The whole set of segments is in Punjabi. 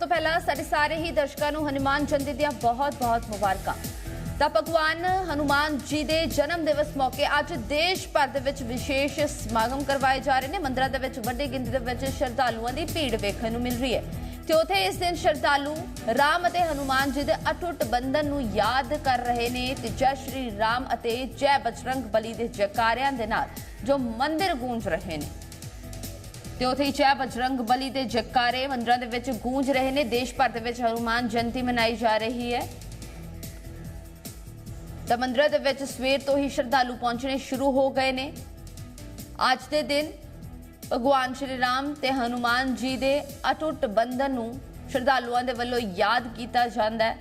ਤੋਂ ਪਹਿਲਾਂ ਸਾਡੇ ਸਾਰੇ ਹੀ ਦਰਸ਼ਕਾਂ ਨੂੰ ਹਨੂਮਾਨ ਜਯੰਤੀ ਦੀਆਂ ਬਹੁਤ-ਬਹੁਤ ਮੁਬਾਰਕਾਂ। ਤਾਂ ਭਗਵਾਨ ਹਨੂਮਾਨ ਜੀ ਦੇ ਜਨਮ ਦਿਵਸ ਮੌਕੇ ਅੱਜ ਦੇਸ਼ ਭਰ ਦੇ ਵਿੱਚ ਵਿਸ਼ੇਸ਼ ਸਮਾਗਮ ਕਰਵਾਏ ਜਾ ਰਹੇ ਨੇ। ਮੰਦਰਾਂ ਦੇ ਵਿੱਚ, ਵੱਡੀ ਗਿਣਤੀ ਦੇ ਵਿੱਚ ਸ਼ਰਧਾਲੂਆਂ ਦੀ ਭੀੜ ਵੇਖਣ ਨੂੰ ਮਿਲ ਰਹੀ ਹੈ। ਤੇ ਉਥੇ ਇਸ ਦਿਨ ਸ਼ਰਧਾਲੂ ਰਾਮ ਅਤੇ ਹਨੂਮਾਨ ਜੀ ਦੇ ਅਟੁੱਟ ਬੰਧਨ ਨੂੰ ਯਾਦ ਕਰ ਰਹੇ ਨੇ। ਤੇ ਜੈ ਸ਼੍ਰੀ ਰਾਮ ਅਤੇ ਜੈ ਬਜਰੰਗ ਬਲੀ ਦੇ ਜੈਕਾਰਿਆਂ ਦੇ ਨਾਲ ਜੋ ਮੰਦਿਰ ਗੂੰਜ ਰਹੇ ਨੇ। ਤੇ ਉਥੇ ਹੀ ਜੈ ਬਜਰੰਗ ਬਲੀ ਦੇ ਜਕਾਰੇ ਮੰਦਰਾਂ ਦੇ ਵਿੱਚ ਗੂੰਜ ਰਹੇ ਨੇ। ਦੇਸ਼ ਭਰ ਦੇ ਵਿੱਚ ਹਨੂਮਾਨ ਜਯੰਤੀ ਮਨਾਈ ਜਾ ਰਹੀ ਹੈ। ਤਾਂ ਮੰਦਰਾਂ ਦੇ ਵਿੱਚ ਸਵੇਰ ਤੋਂ ਹੀ ਸ਼ਰਧਾਲੂ ਪਹੁੰਚਣੇ ਸ਼ੁਰੂ ਹੋ ਗਏ ਨੇ। ਅੱਜ ਦੇ ਦਿਨ ਭਗਵਾਨ ਸ਼੍ਰੀ ਰਾਮ ਤੇ ਹਨੂਮਾਨ ਜੀ ਦੇ ਅਟੁੱਟ ਬੰਧਨ ਨੂੰ ਸ਼ਰਧਾਲੂਆਂ ਦੇ ਵੱਲੋਂ ਯਾਦ ਕੀਤਾ ਜਾਂਦਾ ਹੈ।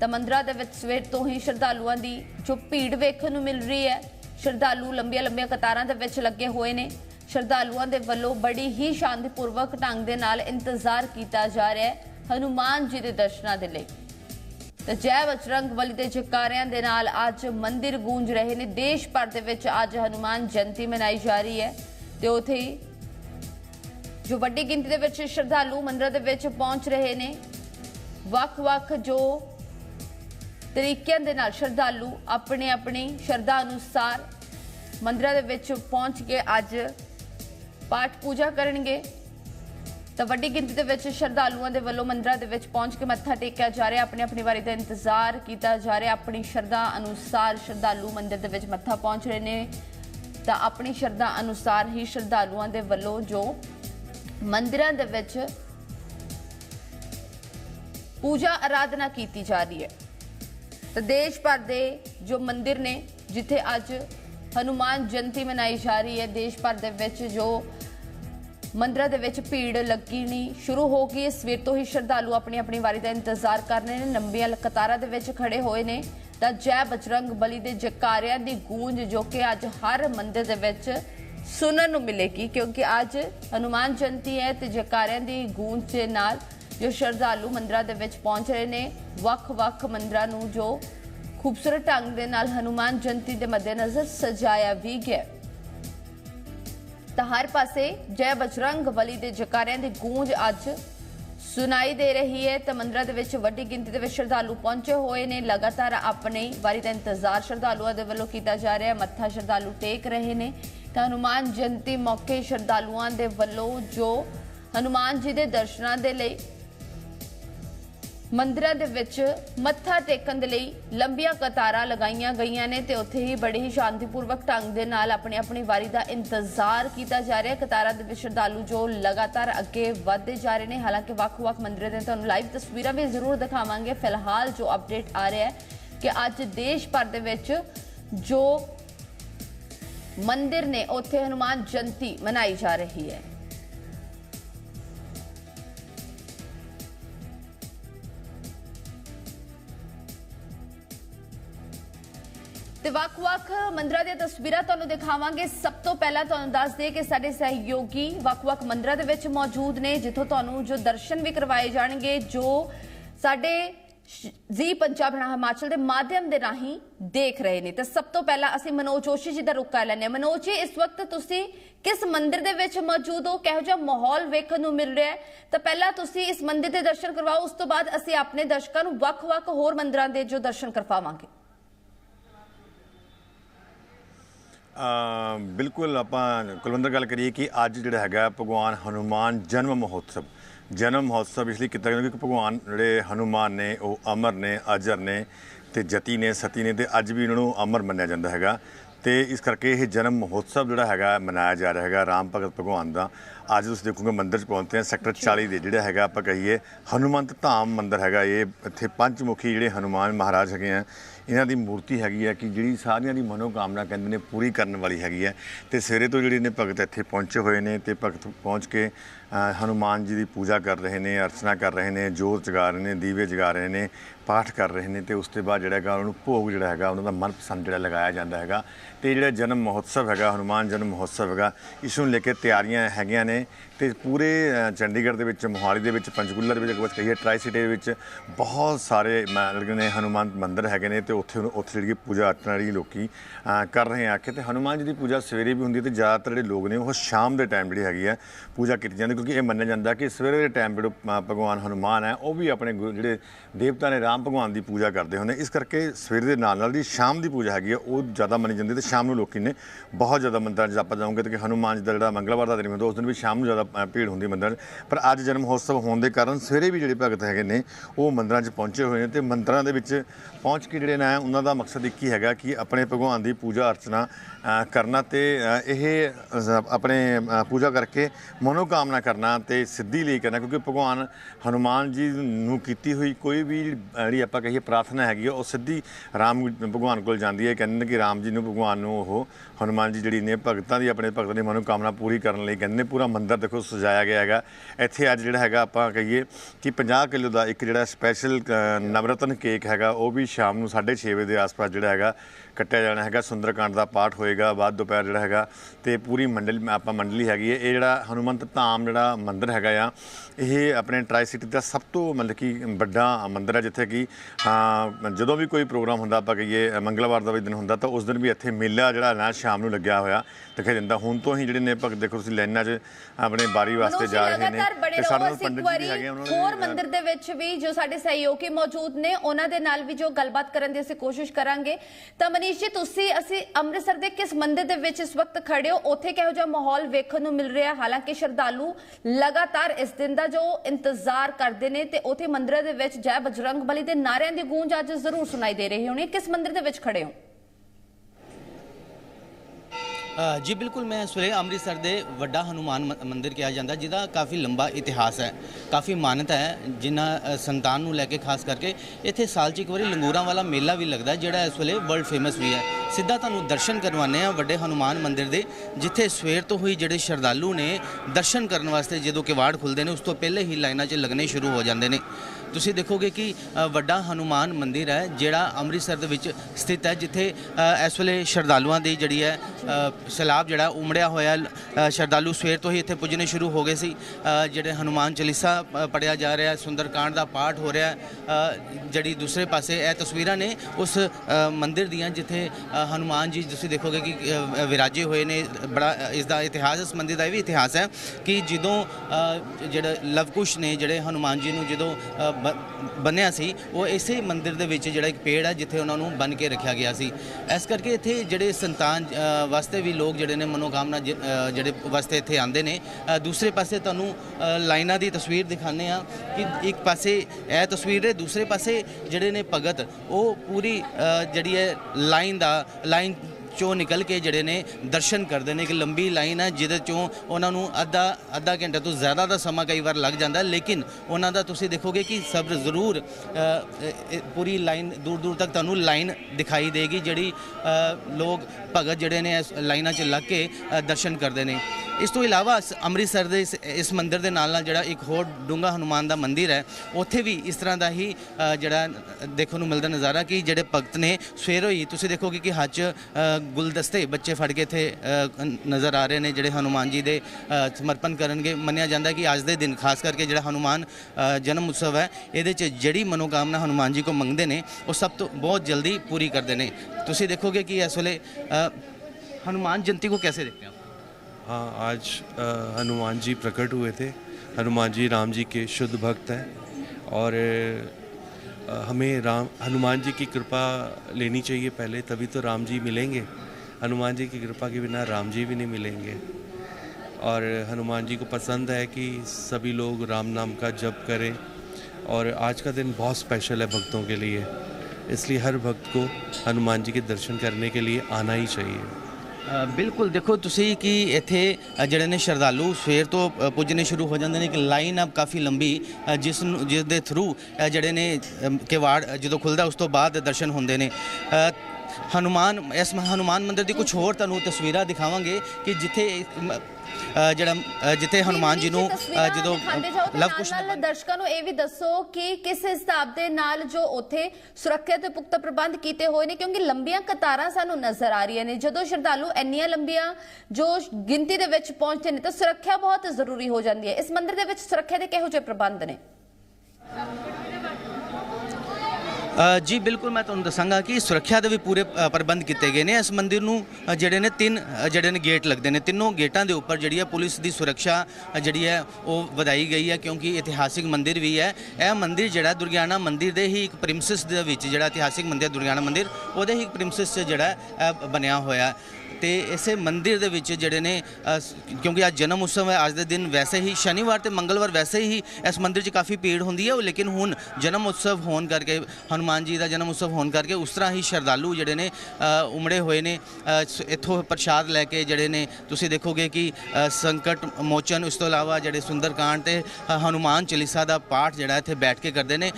ਤਾਂ ਮੰਦਰਾਂ ਦੇ ਵਿੱਚ ਸਵੇਰ ਤੋਂ ਹੀ ਸ਼ਰਧਾਲੂਆਂ ਦੀ ਜੋ ਭੀੜ ਵੇਖਣ ਨੂੰ ਮਿਲ ਰਹੀ ਹੈ, ਸ਼ਰਧਾਲੂ ਲੰਬੀਆਂ ਲੰਬੀਆਂ ਕਤਾਰਾਂ ਦੇ ਵਿੱਚ ਲੱਗੇ ਹੋਏ ਨੇ। ਸ਼ਰਧਾਲੂਆਂ ਦੇ ਵੱਲੋਂ ਬੜੀ ਹੀ ਸ਼ਾਂਤੀਪੂਰਵਕ ਢੰਗ ਦੇ ਨਾਲ ਇੰਤਜ਼ਾਰ ਕੀਤਾ ਜਾ ਰਿਹਾ ਹੈ ਹਨੂਮਾਨ ਜੀ ਦੇ ਦਰਸ਼ਨਾਂ ਦੇ ਲਈ। ਤੇ ਜੈ ਬਜਰੰਗ ਬਲੀ ਦੇ ਜਕਾਰਿਆਂ ਦੇ ਨਾਲ ਅੱਜ ਮੰਦਿਰ ਗੂੰਜ ਰਹੇ ਨੇ। ਦੇਸ਼ ਭਰ ਦੇ ਵਿੱਚ ਅੱਜ ਹਨੂਮਾਨ ਜਯੰਤੀ ਮਨਾਈ ਜਾ ਰਹੀ ਹੈ ਤੇ ਉਥੇ ਹੀ ਜੋ ਵੱਡੀ ਗਿਣਤੀ ਦੇ ਵਿੱਚ ਸ਼ਰਧਾਲੂ ਮੰਦਿਰਾਂ ਦੇ ਵਿੱਚ ਪਹੁੰਚ ਰਹੇ ਨੇ। ਵੱਖ-ਵੱਖ ਜੋ ਤਰੀਕਿਆਂ ਦੇ ਨਾਲ ਸ਼ਰਧਾਲੂ ਆਪਣੇ ਆਪਣੀ ਸ਼ਰਧਾ ਅਨੁਸਾਰ ਮੰਦਿਰਾਂ ਦੇ ਵਿੱਚ ਪਹੁੰਚ ਕੇ ਅੱਜ ਪਾਠ ਪੂਜਾ ਕਰਨਗੇ। ਤਾਂ ਵੱਡੀ ਗਿਣਤੀ ਦੇ ਵਿੱਚ ਸ਼ਰਧਾਲੂਆਂ ਦੇ ਵੱਲੋਂ ਮੰਦਰਾਂ ਦੇ ਵਿੱਚ ਪਹੁੰਚ ਕੇ ਮੱਥਾ ਟੇਕਿਆ ਜਾ ਰਿਹਾ। ਆਪਣੀ ਆਪਣੀ ਵਾਰੀ ਦਾ ਇੰਤਜ਼ਾਰ ਕੀਤਾ ਜਾ ਰਿਹਾ। ਆਪਣੀ ਸ਼ਰਧਾ ਅਨੁਸਾਰ ਸ਼ਰਧਾਲੂ ਮੰਦਿਰ ਦੇ ਵਿੱਚ ਮੱਥਾ ਪਹੁੰਚ ਰਹੇ ਨੇ। ਤਾਂ ਆਪਣੀ ਸ਼ਰਧਾ ਅਨੁਸਾਰ ਹੀ ਸ਼ਰਧਾਲੂਆਂ ਦੇ ਵੱਲੋਂ ਜੋ ਮੰਦਿਰਾਂ ਦੇ ਵਿੱਚ ਪੂਜਾ ਆਰਾਧਨਾ ਕੀਤੀ ਜਾ ਰਹੀ ਹੈ। ਤਾਂ ਦੇਸ਼ ਭਰ ਦੇ ਜੋ ਮੰਦਿਰ ਨੇ, ਜਿੱਥੇ ਅੱਜ ਹਨੂਮਾਨ ਜਯੰਤੀ ਮਨਾਈ ਜਾ ਰਹੀ ਹੈ, ਦੇਸ਼ ਭਰ ਦੇ ਵਿੱਚ ਜੋ ਮੰਦਰਾਂ ਦੇ ਵਿੱਚ ਭੀੜ ਲੱਗਣੀ ਸ਼ੁਰੂ ਹੋ ਗਈ ਹੈ। ਸਵੇਰ ਤੋਂ ਹੀ ਸ਼ਰਧਾਲੂ ਆਪਣੀ ਆਪਣੀ ਵਾਰੀ ਦਾ ਇੰਤਜ਼ਾਰ ਕਰ ਰਹੇ ਨੇ। ਲੰਬੀਆਂ ਕਤਾਰਾਂ ਦੇ ਵਿੱਚ ਖੜੇ ਹੋਏ ਨੇ। ਤਾਂ ਜੈ ਬਜਰੰਗ ਬਲੀ ਦੇ ਜਕਾਰਿਆਂ ਦੀ ਗੂੰਜ ਜੋ ਕਿ ਅੱਜ ਹਰ ਮੰਦਿਰ ਦੇ ਵਿੱਚ ਸੁਣਨ ਨੂੰ ਮਿਲੇਗੀ, ਕਿਉਂਕਿ ਅੱਜ ਹਨੂਮਾਨ ਜਯੰਤੀ ਹੈ ਤੇ ਜਕਾਰਿਆਂ ਦੀ ਗੂੰਜ ਦੇ ਨਾਲ ਜੋ ਸ਼ਰਧਾਲੂ ਮੰਦਰਾਂ ਦੇ ਵਿੱਚ ਪਹੁੰਚ ਰਹੇ ਨੇ, ਵੱਖ-ਵੱਖ ਮੰਦਰਾਂ ਨੂੰ ਜੋ ਖੂਬਸੂਰਤ ਢੰਗ ਦੇ ਨਾਲ ਹਨੂਮਾਨ ਜਯੰਤੀ ਦੇ ਮੱਦੇਨਜ਼ਰ ਸਜਾਇਆ ਵੀ ਗਿਆ ਤਾਂ ਹਰ ਪਾਸੇ ਜੈ ਬਜਰੰਗ ਬਲੀ ਦੇ ਜਕਾਰਿਆਂ ਦੀ ਗੂੰਜ ਅੱਜ ਸੁਣਾਈ ਦੇ ਰਹੀ ਹੈ। ਤਾਂ ਮੰਦਰਾਂ ਦੇ ਵਿੱਚ ਵੱਡੀ ਗਿਣਤੀ ਦੇ ਵਿੱਚ ਸ਼ਰਧਾਲੂ ਪਹੁੰਚੇ ਹੋਏ ਨੇ। ਲਗਾਤਾਰ ਆਪਣੀ ਵਾਰੀ ਦਾ ਇੰਤਜ਼ਾਰ ਸ਼ਰਧਾਲੂਆਂ ਦੇ ਵੱਲੋਂ ਕੀਤਾ ਜਾ ਰਿਹਾ ਹੈ। ਮੱਥਾ ਸ਼ਰਧਾਲੂ ਟੇਕ ਰਹੇ ਨੇ। ਤਾਂ ਹਨੂਮਾਨ ਜਯੰਤੀ ਮੌਕੇ ਸ਼ਰਧਾਲੂਆਂ ਦੇ ਵੱਲੋਂ ਜੋ ਹਨੂਮਾਨ ਜੀ ਦੇ ਦਰਸ਼ਨਾਂ ਦੇ ਲਈ ਮੰਦਿਰਾਂ ਦੇ ਵਿੱਚ ਮੱਥਾ ਟੇਕਣ ਦੇ ਲਈ ਲੰਬੀਆਂ ਕਤਾਰਾਂ ਲਗਾਈਆਂ ਗਈਆਂ ਨੇ ਤੇ ਉੱਥੇ ਹੀ ਬੜੇ ਹੀ ਸ਼ਾਂਤੀਪੂਰਵਕ ਢੰਗ ਦੇ ਨਾਲ ਆਪਣੀ ਆਪਣੀ ਵਾਰੀ ਦਾ ਇੰਤਜ਼ਾਰ ਕੀਤਾ ਜਾ ਰਿਹਾ ਕਤਾਰਾਂ ਦੇ ਵਿੱਚ ਸ਼ਰਧਾਲੂ ਜੋ ਲਗਾਤਾਰ ਅੱਗੇ ਵਧਦੇ ਜਾ ਰਹੇ ਨੇ, ਹਾਲਾਂਕਿ ਵੱਖ-ਵੱਖ ਮੰਦਿਰਾਂ ਦੇ ਤੁਹਾਨੂੰ ਲਾਈਵ ਤਸਵੀਰਾਂ ਵੀ ਜ਼ਰੂਰ ਦਿਖਾਵਾਂਗੇ। ਫਿਲਹਾਲ ਜੋ ਅਪਡੇਟ ਆ ਰਿਹਾ ਹੈ ਕਿ ਅੱਜ ਦੇਸ਼ ਭਰ ਦੇ ਵਿੱਚ ਜੋ ਮੰਦਿਰ ਨੇ, ਉੱਥੇ ਹਨੂਮਾਨ ਜਯੰਤੀ ਮਨਾਈ ਜਾ ਰਹੀ ਹੈ। ਤੇ ਵੱਖ-ਵੱਖ ਮੰਦਰਾਂ ਦੀਆਂ ਤਸਵੀਰਾਂ ਤੁਹਾਨੂੰ ਦਿਖਾਵਾਂਗੇ। ਸਭ ਤੋਂ ਪਹਿਲਾਂ ਤੁਹਾਨੂੰ ਦੱਸ ਦਈਏ ਕਿ ਸਾਡੇ ਸਹਿਯੋਗੀ ਵੱਖ-ਵੱਖ ਮੰਦਰਾਂ ਦੇ ਵਿੱਚ ਮੌਜੂਦ ਨੇ, ਜਿੱਥੋਂ ਤੁਹਾਨੂੰ ਜੋ ਦਰਸ਼ਨ ਵੀ ਕਰਵਾਏ ਜਾਣਗੇ, ਜੋ ਸਾਡੇ ਜੀ ਪੰਜਾਬ ਹਨਾ ਹਿਮਾਚਲ ਦੇ ਮਾਧਿਅਮ ਦੇ ਰਾਹੀਂ ਦੇਖ ਰਹੇ ਨੇ। ਤੇ ਸਭ ਤੋਂ ਪਹਿਲਾਂ ਅਸੀਂ ਮਨੋਜ ਜੋਸ਼ੀ ਜੀ ਦਾ ਰੁੱਖ ਕਰ ਲੈਂਦੇ ਹਾਂ। ਮਨੋਜ ਜੀ, ਇਸ ਵਕਤ ਤੁਸੀਂ ਕਿਸ ਮੰਦਿਰ ਦੇ ਵਿੱਚ ਮੌਜੂਦ ਹੋ? ਕਿਹੋ ਜਿਹਾ ਮਾਹੌਲ ਵੇਖਣ ਨੂੰ ਮਿਲ ਰਿਹਾ ਹੈ? ਤਾਂ ਪਹਿਲਾਂ ਤੁਸੀਂ ਇਸ ਮੰਦਿਰ ਦੇ ਦਰਸ਼ਨ ਕਰਵਾਓ, ਉਸ ਤੋਂ ਬਾਅਦ ਅਸੀਂ ਆਪਣੇ ਦਰਸ਼ਕਾਂ ਨੂੰ ਵੱਖ-ਵੱਖ ਹੋਰ ਮੰਦਿਰਾਂ ਦੇ ਜੋ ਦਰਸ਼ਨ ਕਰਵਾਵਾਂਗੇ। ਬਿਲਕੁਲ ਆਪਾਂ ਕੁਲਵੰਦਰ ਗੱਲ ਕਰੀਏ ਕਿ ਅੱਜ ਜਿਹੜਾ ਹੈਗਾ ਭਗਵਾਨ ਹਨੂਮਾਨ ਜਨਮ ਮਹੋਤਸਵ ਜਨਮ ਮਹੋਤਸਵ ਇਸ ਲਈ ਕੀਤਾ ਜਾਂਦਾ ਕਿਉਂਕਿ ਭਗਵਾਨ ਜਿਹੜੇ ਹਨੂਮਾਨ ਨੇ ਉਹ ਅਮਰ ਨੇ ਅਜਰ ਨੇ ਤੇ ਜਤੀ ਨੇ ਸਤੀ ਨੇ ਤੇ ਅੱਜ ਵੀ ਇਹਨਾਂ ਨੂੰ ਅਮਰ ਮੰਨਿਆ ਜਾਂਦਾ ਹੈਗਾ ਤੇ ਇਸ ਕਰਕੇ ਇਹ ਜਨਮ ਮਹੋਤਸਵ ਜਿਹੜਾ ਹੈਗਾ ਮਨਾਇਆ ਜਾ ਰਿਹਾ ਹੈਗਾ ਰਾਮ ਭਗਤ ਭਗਵਾਨ ਦਾ। ਅੱਜ ਤੁਸੀਂ ਦੇਖੋਗੇ ਮੰਦਿਰ 'ਚ ਪਹੁੰਚਦੇ ਆ ਸੈਕਟਰ 40 ਦੇ ਜਿਹੜਾ ਹੈਗਾ ਆਪਾਂ ਕਹੀਏ ਹਨੂਮੰਤ ਧਾਮ ਮੰਦਿਰ ਹੈਗਾ ਇਹ ਇੱਥੇ ਪੰਚਮੁਖੀ ਜਿਹੜੇ ਹਨੂਮਾਨ ਮਹਾਰਾਜ ਹੈਗੇ ਆ ਇਹਨਾਂ ਦੀ ਮੂਰਤੀ ਹੈਗੀ ਹੈ ਕਿ ਜਿਹੜੀ ਸਾਰਿਆਂ ਦੀ ਮਨੋਕਾਮਨਾ ਕਹਿੰਦੇ ਨੇ ਪੂਰੀ ਕਰਨ ਵਾਲੀ ਹੈਗੀ ਹੈ। ਤੇ ਸਵੇਰੇ ਤੋਂ ਜਿਹੜੇ ਨੇ ਭਗਤ ਇੱਥੇ ਪਹੁੰਚੇ ਹੋਏ ਨੇ ਤੇ ਭਗਤ ਪਹੁੰਚ ਕੇ ਹਨੂਮਾਨ ਜੀ ਦੀ ਪੂਜਾ ਕਰ ਰਹੇ ਨੇ, ਅਰਚਨਾ ਕਰ ਰਹੇ ਨੇ, ਜੋਤ ਜਗਾ ਰਹੇ ਨੇ, ਦੀਵੇ ਜਗਾ ਰਹੇ ਨੇ, ਪਾਠ ਕਰ ਰਹੇ ਨੇ ਤੇ ਉਸ ਤੋਂ ਬਾਅਦ ਜਿਹੜਾ ਹੈਗਾ ਉਹਨਾਂ ਨੂੰ ਭੋਗ ਜਿਹੜਾ ਹੈਗਾ ਉਹਨਾਂ ਦਾ ਮਨਪਸੰਦ ਜਿਹੜਾ ਲਗਾਇਆ ਜਾਂਦਾ ਹੈਗਾ। ਤੇ ਜਿਹੜਾ ਜਨਮ ਮਹੋਤਸਵ ਹੈਗਾ, ਹਨੂਮਾਨ ਜਨਮ ਮਹੋਤਸਵ ਹੈਗਾ, ਇਸ ਨੂੰ ਲੈ ਕੇ ਤਿਆਰੀਆਂ ਹੈਗੀਆਂ ਨੇ ਨੇ ਤੇ ਪੂਰੇ ਚੰਡੀਗੜ੍ਹ ਦੇ ਵਿੱਚ, ਮੋਹਾਲੀ ਦੇ ਵਿੱਚ, ਪੰਚਕੂਲਾ ਦੇ ਵਿੱਚ, ਅਗਰ ਕਹੀਏ ਟਰਾਈ ਸਿਟੀ ਦੇ ਵਿੱਚ ਬਹੁਤ ਸਾਰੇ ਮਤਲਬ ਨੇ ਹਨੂਮਾਨ ਮੰਦਿਰ ਹੈਗੇ ਨੇ ਤੇ ਉੱਥੇ ਉੱਥੇ ਜਿਹੜੀ ਪੂਜਾ ਅਰਚਨਾ ਜਿਹੜੀ ਲੋਕੀ ਕਰ ਰਹੇ ਆ। ਕਿ ਤੇ ਹਨੂਮਾਨ ਜੀ ਦੀ ਪੂਜਾ ਸਵੇਰੇ ਵੀ ਹੁੰਦੀ ਹੈ ਤੇ ਜ਼ਿਆਦਾਤਰ ਜਿਹੜੇ ਲੋਕ ਨੇ ਉਹ ਸ਼ਾਮ ਦੇ ਟਾਈਮ ਜਿਹੜੀ ਹੈਗੀ ਆ ਪੂਜਾ ਕੀਤੀ ਜਾਂਦੀ ਕਿਉਂਕਿ ਇਹ ਮੰਨਿਆ ਜਾਂਦਾ ਕਿ ਸਵੇਰੇ ਦੇ ਟਾਈਮ ਜਿਹੜੇ ਭਗਵਾਨ ਹਨੂਮਾਨ ਹੈ, ਉਹ ਵੀ ਆਪਣੇ ਗੁਰੂ- ਜਿਹੜੇ ਦੇਵਤਾ ਨੇ ਰਾਮ ਭਗਵਾਨ ਦੀ ਪੂਜਾ ਕਰਦੇ ਹੁੰਦੇ। ਇਸ ਕਰਕੇ ਸਵੇਰੇ ਦੇ ਨਾਲ ਨਾਲ ਦੀ ਸ਼ਾਮ ਦੀ ਪੂਜਾ ਹੈਗੀ ਹੈ ਉਹ ਜ਼ਿਆਦਾ ਮੰਨੀ ਜਾਂਦੀ ਤੇ ਸ਼ਾਮ ਨੂੰ ਲੋਕੀ ਨੇ ਬਹੁਤ ਜ਼ਿਆਦਾ ਮੰਦਰਾਂ 'ਚ ਆਪਾਂ ਜਾਓਗੇ ਤੇ ਕਿ ਹਨੂਮਾਨ ਜੀ ਦਾ ਜਿਹੜਾ ਮੰਗਲਵਾਰ ਦਾ ਦਿਨ ਹੁੰਦਾ, ਉਸ ਦਿਨ ਵੀ ਸ਼ਾਮ ਨੂੰ ਜ਼ਿਆਦਾ ਭੀੜ ਹੁੰਦੀ ਹੈ ਮੰਦਰਾਂ 'ਚ। ਪਰ ਅੱਜ ਜਨਮ ਮਹੋਤਸਵ ਹੋਣ ਦੇ ਕਾਰਨ ਸਵੇਰੇ ਵੀ ਜਿਹੜੇ ਭਗਤ ਹੈਗੇ ਨੇ, ਉਹ ਮੰਦਰਾਂ 'ਚ ਪਹੁੰਚੇ ਹੋਏ ਨੇ ਤੇ ਮੰਦਰਾਂ ਦੇ ਵਿੱਚ ਪਹੁੰਚ ਕੇ ਜਿਹੜੇ ਨੇ, ਉਹਨਾਂ ਦਾ ਮਕਸਦ ਇੱਕ ਹੀ ਹੈਗਾ ਕਿ ਆਪਣੇ ਭਗਵਾਨ ਦੀ ਪੂਜਾ ਅਰਚਨਾ ਕਰਨਾ ਤੇ ਇਹ ਆਪਣੇ ਪੂਜਾ ਕਰਕੇ ਮਨੋਕਾਮਨਾ ਕਰਨਾ ਤੇ ਸਿੱਧੀ ਲਈ ਕਰਨਾ ਕਿਉਂਕਿ ਭਗਵਾਨ ਹਨੂਮਾਨ ਜੀ ਨੂੰ ਕੀਤੀ ਹੋਈ ਕੋਈ ਵੀ ਜਿਹੜੀ ਆਪਾਂ ਕਹੀਏ ਪ੍ਰਾਰਥਨਾ ਹੈਗੀ ਆ, ਉਹ ਸਿੱਧੀ ਰਾਮ ਭਗਵਾਨ ਕੋਲ ਜਾਂਦੀ ਹੈ ਕਹਿੰਦੇ ਨੇ ਕਿ ਰਾਮ ਜੀ ਨੂੰ ਭਗਵਾਨ ਨੂੰ ਉਹ ਹਨੂਮਾਨ ਜੀ ਜਿਹੜੀ ਨੇ ਭਗਤਾਂ ਦੀ ਆਪਣੇ ਭਗਤਾਂ ਦੀ ਮਨੋਕਾਮਨਾ ਪੂਰੀ ਕਰਨ ਲਈ ਕਹਿੰਦੇ ਨੇ ਪੂਰਾ ਮੰਦਿਰ ਦੇਖੋ ਸਜਾਇਆ ਗਿਆ ਹੈਗਾ। ਇੱਥੇ ਅੱਜ ਜਿਹੜਾ ਹੈਗਾ ਆਪਾਂ ਕਹੀਏ ਕਿ 50 ਕਿਲੋ ਦਾ ਇੱਕ ਜਿਹੜਾ ਸਪੈਸ਼ਲ ਨਵਰਤਨ ਕੇਕ ਹੈਗਾ ਉਹ ਵੀ ਸ਼ਾਮ ਨੂੰ 6:30 ਵਜੇ ਦੇ ਆਸ-ਪਾਸ ਜਿਹੜਾ ਹੈਗਾ ਕੱਟਿਆ ਜਾਣਾ ਹੈਗਾ ਸੁੰਦਰਕਾਂਡ ਦਾ ਪਾਠ ਹੋਏਗਾ ਬਾਅਦ ਦੁਪਹਿਰ ਜਿਹੜਾ ਹੈਗਾ ਤੇ ਪੂਰੀ ਮੰਡਲ ਆਪਾਂ ਮੰਡਲੀ ਹੈਗੀ ਹੈ। ਇਹ ਜਿਹੜਾ ਹਨੂਮੰਤ ਧਾਮ ਜਿਹੜਾ ਮੰਦਿਰ ਹੈਗਾ ਆ ਇਹ ਆਪਣੇ ਟਰਾਈ ਸਿਟੀ ਦਾ ਸਭ ਤੋਂ ਮਤਲਬ ਕਿ ਵੱਡਾ ਮੰਦਿਰ ਹੈ ਜਿੱਥੇ ਕਿ ਜਦੋਂ ਵੀ ਕੋਈ ਪ੍ਰੋਗਰਾਮ ਹੁੰਦਾ ਆਪਾਂ ਕਹੀਏ ਮੰਗਲਵਾਰ ਦਾ ਵੀ ਦਿਨ ਹੁੰਦਾ ਤਾਂ ਉਸ ਦਿਨ ਵੀ ਇੱਥੇ ਮੇਲਾ ਜਿਹੜਾ ਨਾ ਸ਼ਾਮ ਨੂੰ ਲੱਗਿਆ ਹੋਇਆ ਦਿਖਾਈ ਦਿੰਦਾ। ਹੁਣ ਤੋਂ ਹੀ ਜਿਹੜੇ ਨੇ ਭਗਤ ਦੇਖੋ ਤੁਸੀਂ ਲਾਈਨਾਂ 'ਚ ਆਪਣੇ ਬਾਰੀ ਵਾਸਤੇ ਜੀ, ਰਹੇ ਨੇ ਤੇ ਸਾਡੇ ਨਾਲ ਪੰਡਿਤ ਜੀ ਹੈਗੇ ਉਹਨਾਂ ਨੇ ਹੋਰ ਮੰਦਿਰ ਦੇ ਵਿੱਚ ਵੀ ਜੋ ਸਾਡੇ ਸਹਿਯੋਗੀ ਮੌਜੂਦ ਨੇ ਉਹਨਾਂ ਦੇ ਨਾਲ ਵੀ ਜੋ ਗੱਲਬਾਤ ਕਰਨ ਦੀ ਅਸੀਂ ਕੋਸ਼ਿਸ਼ ਕਰਾਂਗੇ। ਤਾਂ ਮਨੀਸ਼ ਜੀ, ਤੁਸੀਂ ਅਸੀਂ ਅੰਮ੍ਰਿਤਸਰ ਦੇ ਕਿਸ ਮੰਦਿਰ ਦੇ ਵਿੱਚ ਇਸ ਵਕਤ ਖੜੇ ਹੋ? ਉੱਥੇ ਕਿਹੋ ਜਿਹਾ ਮਾਹੌਲ ਵੇਖਣ ਨੂੰ ਮਿਲ ਰਿਹਾ? ਹਾਲਾਂਕਿ ਸ਼ਰਧਾਲੂ ਲਗਾਤਾਰ ਇਸ ਦਿਨ ਦਾ ਜੋ ਇੰਤਜ਼ਾਰ ਕਰਦੇ ਨੇ ਤੇ ਉੱਥੇ ਮੰਦਿਰਾਂ ਦੇ ਵਿੱਚ ਜੈ ਬਜਰੰਗ ਬਲੀ ਦੇ ਨਾਰਿਆਂ ਦੀ ਗੂੰਜ ਅੱਜ ਜ਼ਰੂਰ ਸੁਣਾਈ ਦੇ ਰਹੀ ਹੋਣੀ। ਕਿਸ ਮੰਦਿਰ ਦੇ ਵਿੱਚ ਖੜੇ ਹੋ? ਜੀ ਬਿਲਕੁਲ, ਮੈਂ ਇਸ ਵੇਲੇ ਅੰਮ੍ਰਿਤਸਰ ਦੇ ਵੱਡਾ ਹਨੂਮਾਨ ਮ- ਮੰਦਿਰ ਕਿਹਾ ਜਾਂਦਾ, ਜਿਹਦਾ ਕਾਫੀ ਲੰਬਾ ਇਤਿਹਾਸ ਹੈ, ਕਾਫੀ ਮਾਨਤਾ ਹੈ ਜਿਨ੍ਹਾਂ ਸੰਤਾਨ ਨੂੰ ਲੈ ਕੇ ਖਾਸ ਕਰਕੇ, ਇੱਥੇ ਸਾਲ 'ਚ ਇੱਕ ਵਾਰੀ ਲੰਗੂਰਾਂ ਵਾਲਾ ਮੇਲਾ ਵੀ ਲੱਗਦਾ, ਜਿਹੜਾ ਇਸ ਵੇਲੇ ਵਰਲਡ ਫੇਮਸ ਵੀ ਹੈ। ਸਿੱਧਾ ਤੁਹਾਨੂੰ ਦਰਸ਼ਨ ਕਰਵਾਉਂਦੇ ਆ ਵੱਡੇ ਹਨੂਮਾਨ ਮੰਦਿਰ ਦੇ, ਜਿੱਥੇ ਸਵੇਰ ਤੋਂ ਹੀ ਜਿਹੜੇ ਸ਼ਰਧਾਲੂ ਨੇ ਦਰਸ਼ਨ ਕਰਨ ਵਾਸਤੇ ਜਦੋਂ ਕਿਵਾੜ ਖੁੱਲਦੇ ਨੇ, ਉਸ ਤੋਂ ਪਹਿਲੇ ਹੀ ਲਾਈਨਾਂ 'ਚ ਲੱਗਣੇ ਸ਼ੁਰੂ ਹੋ ਜਾਂਦੇ ਨੇ। ਤੁਸੀਂ ਦੇਖੋਗੇ ਕਿ ਵੱਡਾ ਹਨੂਮਾਨ ਮੰਦਿਰ ਹੈ ਜਿਹੜਾ ਅੰਮ੍ਰਿਤਸਰ ਦੇ ਵਿੱਚ ਸਥਿਤ ਹੈ ਜਿੱਥੇ ਇਸ ਵੇਲੇ ਸ਼ਰਧਾਲੂਆਂ ਦੀ ਜਿਹੜੀ ਹੈ ਅ, ਸੈਲਾਬ ਜਿਹੜਾ ਉਮੜਿਆ ਹੋਇਆ ਸ਼ਰਧਾਲੂ ਸਵੇਰ ਤੋਂ ਹੀ ਇੱਥੇ ਪੁੱਜਣੇ ਸ਼ੁਰੂ ਹੋ ਗਏ ਸੀ। ਜਿਹੜੇ ਹਨੂਮਾਨ ਚਾਲੀਸਾ ਅ, ਪੜਿਆ ਜਾ ਰਿਹਾ ਸੁੰਦਰਕਾਂਡ ਦਾ ਪਾਠ ਹੋ ਰਿਹਾ ਜਿਹੜੀ ਦੂਸਰੇ ਪਾਸੇ ਇਹ ਤਸਵੀਰਾਂ ਨੇ ਉਸ ਅ, ਮੰਦਿਰ ਦੀਆਂ ਜਿੱਥੇ ਅ, ਹਨੂਮਾਨ ਜੀ ਤੁਸੀਂ ਦੇਖੋਗੇ ਕਿ ਵਿਰਾਜੇ ਹੋਏ ਨੇ ਬੜਾ ਅ, ਇਸ ਦਾ ਇਤਿਹਾਸ ਇਸ ਮੰਦਿਰ ਦਾ ਇਹ ਵੀ ਇਤਿਹਾਸ ਹੈ ਕਿ ਜਦੋਂ ਅ, ਜਿਹੜੇ ਲਵਕੁਸ਼ ਨੇ ਜਿਹੜੇ ਹਨੂਮਾਨ ਜੀ ਨੂੰ ਜਦੋਂ ਬੰਨਿਆ ਸੀ, ਉਹ ਇਸੇ ਮੰਦਿਰ ਦੇ ਵਿੱਚ ਜਿਹੜਾ ਇੱਕ ਪੇੜ ਹੈ, ਜਿੱਥੇ ਉਹਨਾਂ ਨੂੰ ਬੰਨ ਕੇ ਰੱਖਿਆ ਗਿਆ ਸੀ। ਇਸ ਕਰਕੇ ਇੱਥੇ ਜਿਹੜੇ ਸੰਤਾਨ ਵਾਸਤੇ ਵੀ ਲੋਕ ਜਿਹੜੇ ਨੇ ਮਨੋਕਾਮਨਾ ਜਿਹੜੇ ਵਾਸਤੇ ਇੱਥੇ ਆਉਂਦੇ ਨੇ। ਦੂਸਰੇ ਪਾਸੇ ਤੁਹਾਨੂੰ ਲਾਈਨਾਂ ਦੀ ਤਸਵੀਰ ਦਿਖਾਉਂਦੇ ਆ ਕਿ ਇੱਕ ਪਾਸੇ ਇਹ ਤਸਵੀਰ ਹੈ, ਦੂਸਰੇ ਪਾਸੇ ਜਿਹੜੇ ਨੇ ਭਗਤ, ਉਹ ਪੂਰੀ ਜਿਹੜੀ ਹੈ ਲਾਈਨ ਦਾ, ਲਾਈਨ ਚੋਂ ਨਿਕਲ ਕੇ ਜਿਹੜੇ ਨੇ ਦਰਸ਼ਨ ਕਰਦੇ ਨੇ, ਇੱਕ ਲੰਬੀ ਲਾਈਨ ਹੈ ਜਿਹਦੇ ਚੋਂ ਉਹਨਾਂ ਨੂੰ ਅੱਧਾ ਅੱਧਾ ਘੰਟਾ ਤੋਂ ਜ਼ਿਆਦਾ ਦਾ ਸਮਾਂ ਕਈ ਵਾਰ ਲੱਗ ਜਾਂਦਾ ਲੇਕਿਨ ਉਹਨਾਂ ਦਾ ਤੁਸੀਂ ਦੇਖੋਗੇ ਕਿ ਸਬਰ ਜ਼ਰੂਰ ਪੂਰੀ ਲਾਈਨ ਦੂਰ ਦੂਰ ਤੱਕ ਤੁਹਾਨੂੰ ਲਾਈਨ ਦਿਖਾਈ ਦੇਗੀ, ਜਿਹੜੀ ਲੋਕ ਭਗਤ ਜਿਹੜੇ ਨੇ ਇਸ ਲਾਈਨਾਂ 'ਚ ਲੱਗ ਕੇ ਦਰਸ਼ਨ ਕਰਦੇ ਨੇ। ਇਸ ਤੋਂ ਇਲਾਵਾ ਸ- ਅੰਮ੍ਰਿਤਸਰ ਦੇ ਇਸ- ਇਸ ਮੰਦਿਰ ਦੇ ਨਾਲ ਨਾਲ ਜਿਹੜਾ ਇੱਕ ਹੋਰ ਡੂੰਗਾ ਹਨੂਮਾਨ ਦਾ ਮੰਦਿਰ ਹੈ, ਉੱਥੇ ਵੀ ਇਸ ਤਰ੍ਹਾਂ ਦਾ ਹੀ ਜਿਹੜਾ ਦੇਖਣ ਨੂੰ ਮਿਲਦਾ ਨਜ਼ਾਰਾ ਕਿ ਜਿਹੜੇ ਭਗਤ ਨੇ ਸਵੇਰੋਂ ਹੀ ਤੁਸੀਂ ਦੇਖੋਗੇ ਕਿ ਹੱਥ ਗੁਲਦਸਤੇ ਬੱਚੇ ਫੜ ਕੇ ਇੱਥੇ ਅ, ਨਜ਼ਰ ਆ ਰਹੇ ਨੇ ਜਿਹੜੇ ਹਨੂਮਾਨ ਜੀ ਦੇ ਅ, ਸਮਰਪਣ ਕਰਨਗੇ ਮੰਨਿਆ ਜਾਂਦਾ ਕਿ ਅੱਜ ਦੇ ਦਿਨ ਖਾਸ ਕਰਕੇ ਜਿਹੜਾ ਹਨੂਮਾਨ ਅ, ਜਨਮ ਉਤਸਵ ਹੈ ਇਹਦੇ 'ਚ ਜਿਹੜੀ ਮਨੋਕਾਮਨਾ ਹਨੂਮਾਨ ਜੀ ਕੋ ਮੰਗਦੇ ਨੇ ਉਹ ਸਭ ਤੋਂ ਬਹੁਤ ਜਲਦੀ ਪੂਰੀ ਕਰਦੇ ਨੇ ਤੁਸੀਂ ਦੇਖੋਗੇ ਕਿ ਇਸ ਵੇਲੇ ਅ, हनुमान जयंती को कैसे देखते हैं आप हाँ आज अ, हनुमान जी प्रकट हुए थे हनुमान जी राम जी के शुद्ध भक्त हैं और अ, हमें राम, हनुमान जी की कृपा लेनी चाहिए पहले, तभी तो राम जी मिलेंगे। हनुमान जी की कृपा के बिना राम जी भी नहीं मिलेंगे। और हनुमान जी को पसंद है कि सभी लोग राम नाम का जप करें। और आज का दिन बहुत स्पेशल है भक्तों के लिए। इसलिए हर भक्त को हनुमान जी के दर्शन करने के लिए आना ही चाहिए। ਬਿਲਕੁਲ ਦੇਖੋ ਤੁਸੀਂ ਕਿ ਇੱਥੇ ਜਿਹੜੇ ਨੇ ਸ਼ਰਧਾਲੂ ਸਵੇਰ ਤੋਂ ਪੁੱਜਣੇ ਸ਼ੁਰੂ ਹੋ ਜਾਂਦੇ ਨੇ ਕਿ ਲਾਈਨ ਅਪ ਕਾਫੀ ਲੰਬੀ ਜਿਸ ਨੂੰ ਜਿਸ ਦੇ ਥਰੂ ਜਿਹੜੇ ਨੇ ਕਿਵਾੜ ਜਦੋਂ ਖੁੱਲਦਾ ਉਸ ਤੋਂ ਬਾਅਦ ਦਰਸ਼ਨ ਹੁੰਦੇ ਨੇ। ਅ, ਹਨੂਮਾਨ ਇਸ ਮ- ਹਨੂਮਾਨ ਮੰਦਿਰ ਦੀ ਕੁਝ ਹੋਰ ਤੁਹਾਨੂੰ ਤਸਵੀਰਾਂ ਦਿਖਾਵਾਂਗੇ ਕਿ ਜਿੱਥੇ ਜਿਹੜਾ ਜਿੱਥੇ ਹਨੂਮਾਨ ਜੀ ਨੂੰ ਜਦੋਂ ਲਵ ਕੁਸ਼ ਨਾਲ ਦਰਸ਼ਕਾਂ ਨੂੰ ਇਹ ਵੀ ਦੱਸੋ ਕਿ ਕਿਸ ਹਿਸਾਬ ਦੇ ਨਾਲ ਜੋ ਉੱਥੇ ਸੁਰੱਖਿਆ ਤੇ ਪੁਖਤਾ ਪ੍ਰਬੰਧ ਕੀਤੇ ਹੋਏ ਨੇ ਕਿਉਂਕਿ ਲੰਬੀਆਂ ਕਤਾਰਾਂ ਸਾਨੂੰ ਨਜ਼ਰ ਆ ਰਹੀਆਂ ਨੇ। ਜਦੋਂ ਸ਼ਰਧਾਲੂ ਇੰਨੀਆਂ ਲੰਬੀਆਂ ਜੋ ਗਿਣਤੀ ਦੇ ਵਿੱਚ ਪਹੁੰਚਦੇ ਨੇ ਤਾਂ ਸੁਰੱਖਿਆ ਬਹੁਤ ਜ਼ਰੂਰੀ ਹੋ ਜਾਂਦੀ ਹੈ। ਇਸ ਮੰਦਿਰ ਦੇ ਵਿੱਚ ਸੁਰੱਖਿਆ ਦੇ ਕਿਹੋ ਜਿਹੇ ਪ੍ਰਬੰਧ ਨੇ? ਜੀ, ਬਿਲਕੁਲ ਮੈਂ ਤੁਹਾਨੂੰ ਦੱਸਾਂਗਾ ਕਿ ਸੁਰੱਖਿਆ ਦੇ ਵੀ ਪੂਰੇ ਪ੍ਰਬੰਧ ਕੀਤੇ ਗਏ ਨੇ। ਇਸ ਮੰਦਿਰ ਨੂੰ ਜਿਹੜੇ ਨੇ ਤਿੰਨ ਜਿਹੜੇ ਨੇ ਗੇਟ ਲੱਗਦੇ ਨੇ। ਤਿੰਨੋਂ ਗੇਟਾਂ ਦੇ ਉੱਪਰ ਜਿਹੜੀ ਹੈ ਪੁਲਿਸ ਦੀ ਸੁਰੱਖਿਆ ਜਿਹੜੀ ਹੈ, ਉਹ ਵਧਾਈ ਗਈ ਹੈ ਕਿਉਂਕਿ ਇਤਿਹਾਸਿਕ ਮੰਦਿਰ ਵੀ ਹੈ। ਇਹ ਮੰਦਿਰ ਜਿਹੜਾ ਦੁਰਗਿਆਨਾ ਮੰਦਿਰ ਦੇ ਹੀ ਇੱਕ ਪ੍ਰਿੰਸੈਸ ਦੇ ਵਿੱਚ, ਜਿਹੜਾ ਇਤਿਹਾਸਿਕ ਮੰਦਿਰ ਦੁਰਗਿਆਨਾ ਮੰਦਿਰ, ਉਹਦੇ ਹੀ ਇੱਕ ਪ੍ਰਿੰਸੈਸ 'ਚ ਜਿਹੜਾ ਬਣਿਆ ਹੋਇਆ। ਤੇ ਇਸੇ ਮੰਦਿਰ ਦੇ ਵਿੱਚ ਜਿਹੜੇ ਨੇ ਕਿਉਂਕਿ ਅੱਜ ਜਨਮ ਉਤਸਵ ਹੈ, ਅੱਜ ਦੇ ਦਿਨ ਵੈਸੇ ਹੀ ਸ਼ਨੀਵਾਰ ਤੇ ਮੰਗਲਵਾਰ ਵੈਸੇ ਹੀ ਇਸ ਮੰਦਿਰ 'ਚ ਕਾਫੀ ਭੀੜ ਹੁੰਦੀ ਹੈ ਲੇਕਿਨ ਹੁਣ ਜਨਮ ਉਤਸਵ ਹੋਣ ਕਰਕੇ, ਹਨੂਮਾਨ ਜੀ ਦਾ ਜਨਮ ਉਤਸਵ ਹੋਣ ਕਰਕੇ ਉਸ ਤਰ੍ਹਾਂ ਹੀ ਸ਼ਰਧਾਲੂ ਜਿਹੜੇ ਨੇ ਉਮੜੇ ਹੋਏ ਨੇ ਇੱਥੋਂ ਪ੍ਰਸ਼ਾਦ ਲੈ ਕੇ ਜਿਹੜੇ ਨੇ, ਤੁਸੀਂ ਦੇਖੋਗੇ ਕਿ ਸੰਕਟ, ਮੋਚਨ, ਉਸ ਤੋਂ ਇਲਾਵਾ ਜਿਹੜੇ ਸੁੰਦਰਕਾਂਡ ਤੇ ਹ- ਹਨੂਮਾਨ ਚਾਲੀਸਾ ਦਾ ਪਾਠ ਜਿਹੜਾ ਇੱਥੇ ਬੈਠ ਕੇ ਕਰਦੇ ਨੇ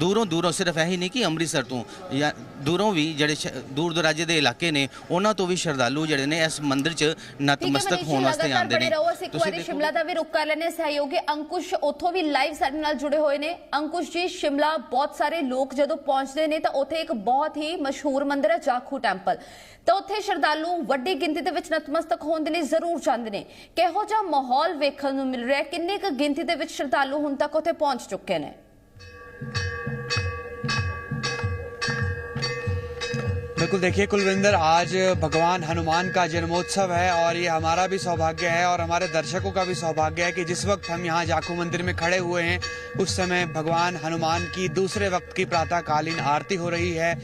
ਦੂਰੋਂ ਦੂਰੋਂ ਸਿਰਫ ਇਹੀ ਨਹੀਂ ਕਿ ਅੰਮ੍ਰਿਤਸਰ ਤੋਂ ਜਾਂ ਦੂਰੋਂ ਵੀ ਜਿਹੜੇ ਦੂਰ ਦਰਾਜੇ ਦੇ ਇਲਾਕੇ ਨੇ ਉਹਨਾਂ ਤੋਂ ਵੀ ਸ਼ਰਧਾਲੂ ਜਿਹੜੇ ਨੇ ਇਸ ਮੰਦਿਰ 'ਚ ਨਤਮਸਤਕ ਹੋਣ ਵਾਸਤੇ ਆਉਂਦੇ ਨੇ। ਤੁਸੀਂ ਸ਼ਿਮਲਾ ਦਾ ਵੀ ਰੁਕ ਕਰ ਲੈਣੇ ਸਹਿਯੋਗੀ ਅੰਕੁਸ਼ ਉੱਥੋਂ ਵੀ ਲਾਈਵ ਸਾਡੇ ਨਾਲ ਜੁੜੇ ਹੋਏ ਨੇ। ਅੰਕੁਸ਼ ਜੀ ਸ਼ਿਮਲਾ ਬਹੁਤ ਸਾਰੇ ਲੋਕ ਜਦੋਂ ਪਹੁੰਚਦੇ ਨੇ ਤਾਂ ਉੱਥੇ ਇੱਕ ਬਹੁਤ ਹੀ ਮਸ਼ਹੂਰ ਮੰਦਿਰ ਹੈ ਜਾਖੂ ਟੈਂਪਲ। ਤਾਂ ਉੱਥੇ ਸ਼ਰਧਾਲੂ ਵੱਡੀ ਗਿਣਤੀ ਦੇ ਵਿੱਚ ਨਤਮਸਤਕ ਹੋਣ ਦੇ ਲਈ ਜ਼ਰੂਰ ਜਾਂਦੇ ਨੇ। ਕਿਹੋ ਜਿਹਾ ਮਾਹੌਲ ਵੇਖਣ ਨੂੰ ਮਿਲ ਰਿਹਾ ਹੈ? ਕਿੰਨੇ ਕੁ ਗਿਣਤੀ ਦੇ ਵਿੱਚ ਸ਼ਰਧਾਲੂ ਹੁਣ ਤੱਕ ਉੱਥੇ ਪਹੁੰਚ ਚੁੱਕੇ ਨੇ? Thank you. बिल्कुल देखिए, कुलविंदर, आज भगवान हनुमान का जन्मोत्सव है और ये हमारा भी सौभाग्य है और हमारे दर्शकों का भी सौभाग्य है कि जिस वक्त हम यहाँ जाखू मंदिर में खड़े हुए हैं, उस समय भगवान हनुमान की दूसरे वक्त की प्रातःकालीन आरती हो रही है।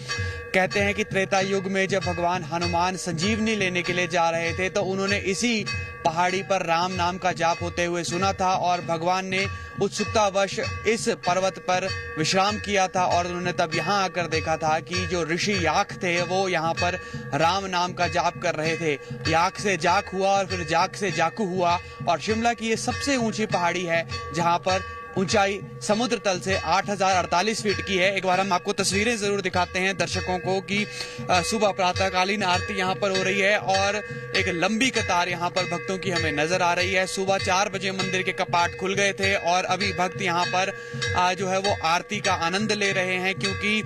कहते हैं कि त्रेता युग में जब भगवान हनुमान संजीवनी लेने के लिए जा रहे थे तो उन्होंने इसी पहाड़ी पर राम नाम का जाप होते हुए सुना था और भगवान ने उत्सुकतावश इस पर्वत पर विश्राम किया था और उन्होंने तब यहाँ आकर देखा था कि जो ऋषि याक थे वो यहाँ पर राम नाम का जाप कर रहे थे याक से जाक हुआ और फिर जाक से जाकू हुआ और शिमला की ये सबसे ऊंची पहाड़ी है जहाँ पर ऊंचाई समुद्र तल से 8048 फीट की है। एक बार हम आपको तस्वीरें ज़रूर दिखाते हैं दर्शकों को कि सुबह प्रातःकालीन आरती यहाँ पर हो रही है और एक लंबी कतार यहाँ पर भक्तों की हमें नज़र आ रही है। सुबह चार बजे मंदिर के कपाट खुल गए थे और अभी भक्त यहाँ पर जो है वो आरती का आनंद ले रहे हैं क्योंकि